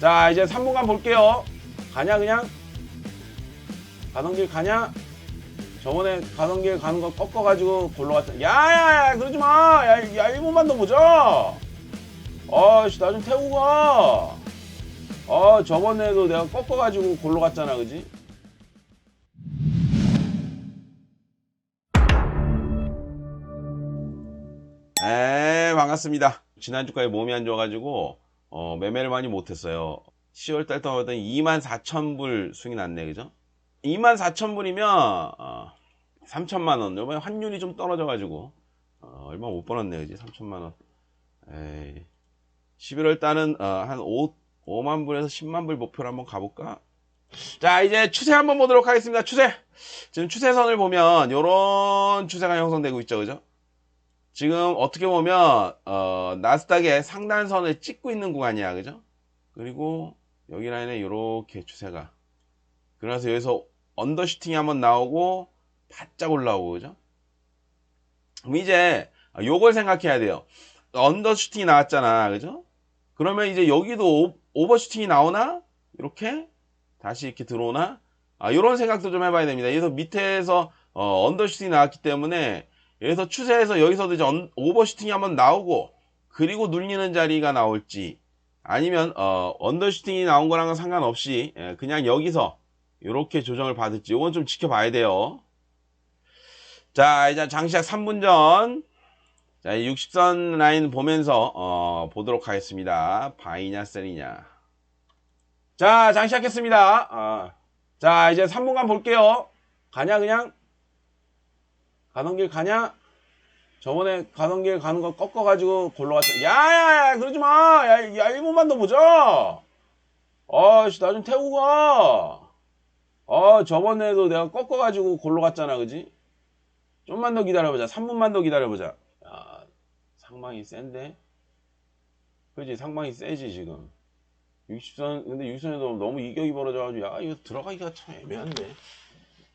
자 이제 3분간 볼게요. 가냐 그냥? 가던 길 가냐? 저번에 가던 길 가는 거 꺾어가지고 골로 갔다. 야야야 그러지 마 야 야, 1분만 더 보자 아씨 나 좀 태우고 가 아, 저번에도 내가 꺾어가지고 골로 갔잖아, 그지? 에 반갑습니다. 지난주까지 몸이 안 좋아가지고, 어, 매매를 많이 못했어요. 10월달 동안 2만 4천 불 수익이 났네, 그죠? 2만 4천 불이면, 어, 3천만 원. 이번에 환율이 좀 떨어져가지고, 어, 얼마 못 벌었네, 그지? 3천만 원. 에이. 11월 달은, 어, 한 5, 5만 불에서 10만 불 목표로 한번 가볼까? 자, 이제 추세 한번 보도록 하겠습니다. 추세. 지금 추세선을 보면 요런 추세가 형성되고 있죠. 그죠? 지금 어떻게 보면 어, 나스닥의 상단선을 찍고 있는 구간이야. 그죠? 그리고 여기 라인에 요렇게 추세가 그래서 여기서 언더슈팅이 한번 나오고 바짝 올라오고 그죠? 그럼 이제 요걸 생각해야 돼요. 언더슈팅이 나왔잖아. 그죠? 그러면 이제 여기도 오- 오버슈팅이 나오나? 이렇게? 다시 이렇게 들어오나? 아, 요런 생각도 좀 해봐야 됩니다. 여기서 밑에서, 어, 언더슈팅이 나왔기 때문에, 여기서 추세에서 여기서도 이제 언- 오버슈팅이 한번 나오고, 그리고 눌리는 자리가 나올지, 아니면, 어, 언더슈팅이 나온 거랑은 상관없이, 예, 그냥 여기서, 이렇게 조정을 받을지, 요건 좀 지켜봐야 돼요. 자, 이제 장시작 3분 전, 자, 이 60선 라인 보면서 어, 보도록 하겠습니다. 바이냐 셀이냐. 자, 장 시작했습니다. 아, 자, 이제 3분간 볼게요. 가냐 그냥? 가던 길 가냐? 저번에 가던 길 가는 거 꺾어가지고 골로 갔다. 야야야 그러지 마. 야, 야 1분만 더 보자. 아씨 나 좀 태우고 가. 아 저번에도 내가 꺾어가지고 골로 갔잖아, 그지? 좀만 더 기다려보자. 3분만 더 기다려보자. 야, 상방이 센데? 그지 상방이 세지, 지금. 60선, 근데 60선에도 너무 이격이 벌어져가지고, 야, 이거 들어가기가 참 애매한데.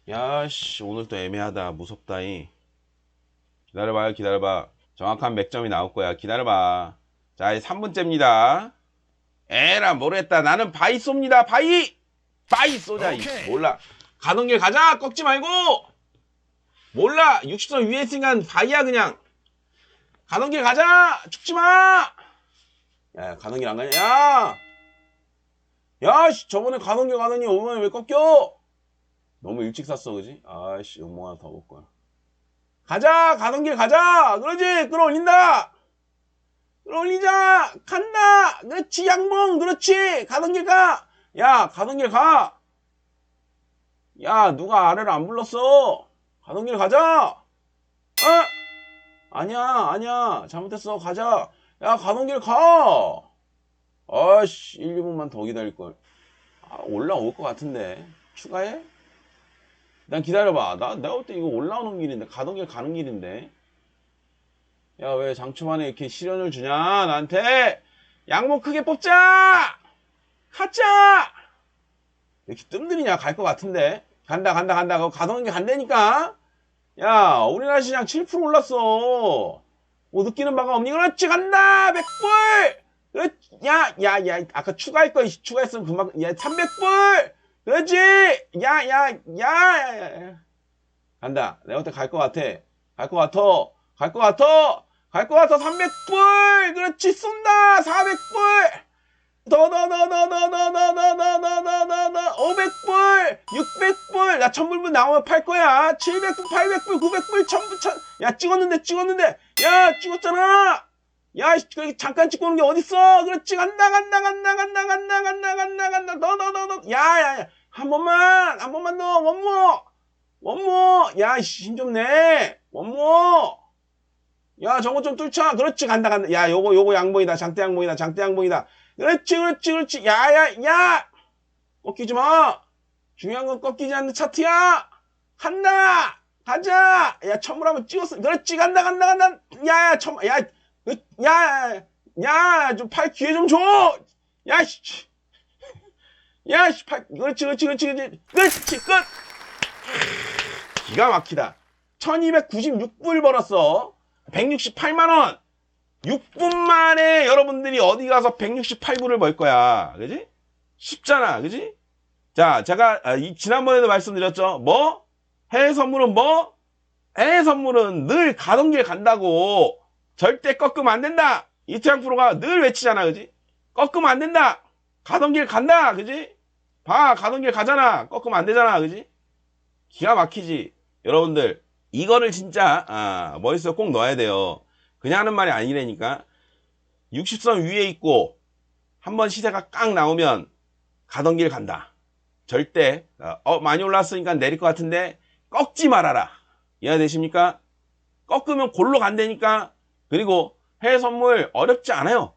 야, 씨, 오늘 또 애매하다. 무섭다이. 기다려봐요, 기다려봐. 정확한 맥점이 나올 거야. 기다려봐. 자, 이제 3분째입니다. 에라, 모르겠다. 나는 바이 쏩니다. 바이! 바이 쏘자, 이. 몰라. 가던 길 가자! 꺾지 말고! 몰라! 60선 위에 있으니까 바이야, 그냥. 가던 길 가자! 죽지 마! 야, 가던 길안 가냐? 야! 야, 씨, 저번에 가던 길 가더니 오늘 왜 꺾여? 너무 일찍 샀어, 그지? 아씨, 욕먹 하나 더 먹을 거야. 가자! 가던 길 가자! 그러지! 끌어올린다! 끌어올리자! 간다! 그렇지, 양봉! 그렇지! 가던 길 가! 야, 가던 길 가! 야, 누가 아래를 안 불렀어? 가던 길 가자! 어? 아니야, 아니야. 잘못했어. 가자. 야, 가던 길 가! 아씨, 1, 2분만 더 기다릴걸. 아, 올라올 것 같은데. 추가해? 난 기다려봐. 나, 내가 볼때 이거 올라오는 길인데, 가던 길 가는 길인데. 야, 왜 장초반에 이렇게 시련을 주냐, 나한테! 양목 크게 뽑자! 가자! 이렇게 뜸들이냐, 갈 것 같은데. 간다, 간다, 간다. 그거 가던 길 간다니까? 야, 우리나라 시장 7% 올랐어. 뭐 느끼는 바가 없니? 그렇지, 간다! 100불! 그렇지, 야, 야, 야, 아까 추가할 거, 추가했으면 금방, 야, 300불! 그렇지! 야, 야, 야. 간다. 내가 그때 갈것 같아. 갈 것 같아. 갈 것 같아. 갈 것 같아. 300불! 그렇지, 쏜다! 400불! 더, 더, 더, 더, 더, 더, 더, 더, 더, 더, 더, 더, 더, 500불! 600불! 나 1000불 나오면 팔 거야! 700불, 800불, 900불, 1000불, 1000, 야, 찍었는데, 찍었는데! 야, 찍었잖아! 야, 그 잠깐 찍고 오는 게 어딨어? 그렇지. 간다, 간다, 간다, 간다, 간다, 간다, 간다, 간다. 너, 너, 너, 너. 야, 야, 야. 한 번만, 한 번만 더. 원모. 원모. 야, 힘좀 내. 원모. 야, 저거 좀 뚫자. 그렇지. 간다, 간다. 야, 요거, 요거 양봉이다. 장대 양봉이다. 장대 양봉이다. 그렇지, 그렇지, 그렇지. 야, 야, 야. 꺾이지 마. 중요한 건 꺾이지 않는 차트야. 간다. 가자. 야, 천물 한번 찍었어. 그렇지. 간다, 간다, 간다. 야, 야, 천물. 야. 야, 야, 좀 팔 기회 좀 줘! 야, 씨. 야, 씨, 팔, 그렇지, 그렇지, 그렇지, 그렇지. 그렇지, 끝! 기가 막히다. 1296불 벌었어. 168만원. 6분 만에 여러분들이 어디 가서 168불을 벌 거야. 그지? 쉽잖아. 그지? 자, 제가 아, 이 지난번에도 말씀드렸죠. 뭐? 해외 선물은 뭐? 해외 선물은 늘 가던 길 간다고. 절대 꺾으면 안 된다. 이태양 프로가 늘 외치잖아. 그지? 꺾으면 안 된다. 가던 길 간다. 그지? 봐. 가던 길 가잖아. 꺾으면 안 되잖아. 그지? 기가 막히지. 여러분들, 이거를 진짜, 아, 머릿속에 꼭 넣어야 돼요. 그냥 하는 말이 아니라니까. 60선 위에 있고, 한번 시세가 깡 나오면, 가던 길 간다. 절대, 어, 많이 올랐으니까 내릴 것 같은데, 꺾지 말아라. 이해되십니까? 꺾으면 골로 간다니까. 그리고 해외 선물 어렵지 않아요.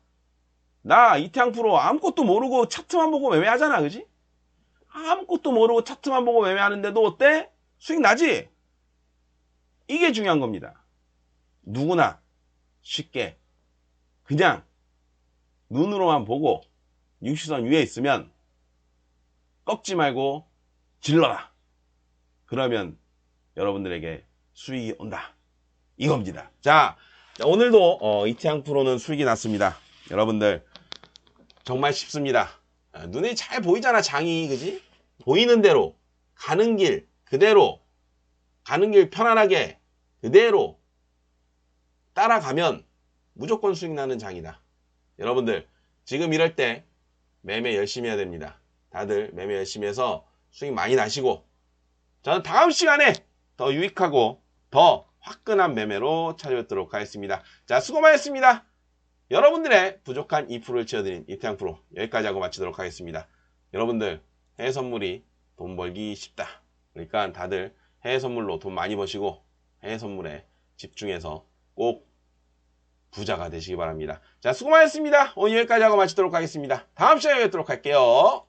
나 이태양 프로 아무것도 모르고 차트만 보고 매매하잖아. 그지? 아무것도 모르고 차트만 보고 매매하는데도 어때? 수익 나지? 이게 중요한 겁니다. 누구나 쉽게 그냥 눈으로만 보고 60선 위에 있으면 꺾지 말고 질러라. 그러면 여러분들에게 수익이 온다. 이겁니다. 자, 자, 오늘도 어, 이태양 프로는 수익이 났습니다. 여러분들 정말 쉽습니다. 아, 눈에 잘 보이잖아 장이 그지? 보이는 대로 가는 길 그대로 가는 길 편안하게 그대로 따라가면 무조건 수익 나는 장이다. 여러분들 지금 이럴 때 매매 열심히 해야 됩니다. 다들 매매 열심히 해서 수익 많이 나시고 저는 다음 시간에 더 유익하고 더 화끈한 매매로 찾아뵙도록 하겠습니다. 자 수고 많으셨습니다. 여러분들의 부족한 2%를 채워드린 이태양 프로 여기까지 하고 마치도록 하겠습니다. 여러분들 해외 선물이 돈 벌기 쉽다. 그러니까 다들 해외 선물로 돈 많이 버시고 해외 선물에 집중해서 꼭 부자가 되시기 바랍니다. 자 수고 많으셨습니다. 오늘 여기까지 하고 마치도록 하겠습니다. 다음 시간에 뵙도록 할게요.